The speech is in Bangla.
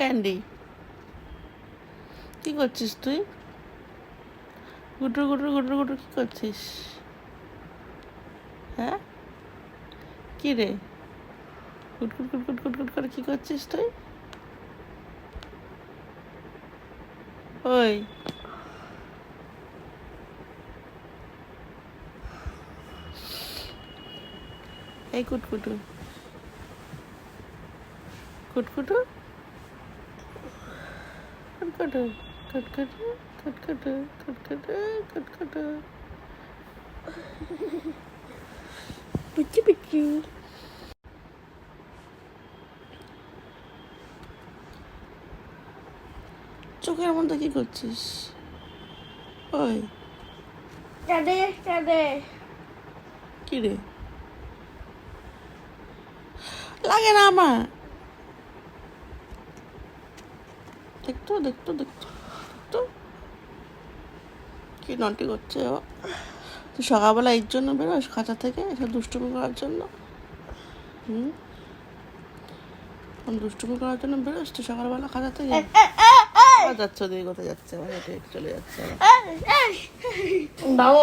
ক্যান্ডি কি করছিস তুই? গুটুর গুটুর গুটুর গুটুর কি করছিস? হ্যাঁ? কি রে? গুট গুট গুট করে কি করছিস তুই? ওই। এই কুটকুটু। কুটকুটু? কুটকুটু কুটকুটু কুটকুটু কুটকুটু কুটকুটু পিচি পিচি চোখের মধ্যে কি করছিস ওই কি রে লাগে না আমার দেখতো দেখতো দেখতো দেখতো। কি নটি করছে ও? তুই সকালবেলা এর জন্য বেরোস খাঁচা থেকে এসব দুষ্টুমি করার জন্য? হুম? দুষ্টুমি করার জন্য বেরোস তুই সকালবেলা খাঁচা থেকে যাচ্ছে ওদিকে কোথায় যাচ্ছে? আবার চলে যাচ্ছে বাবু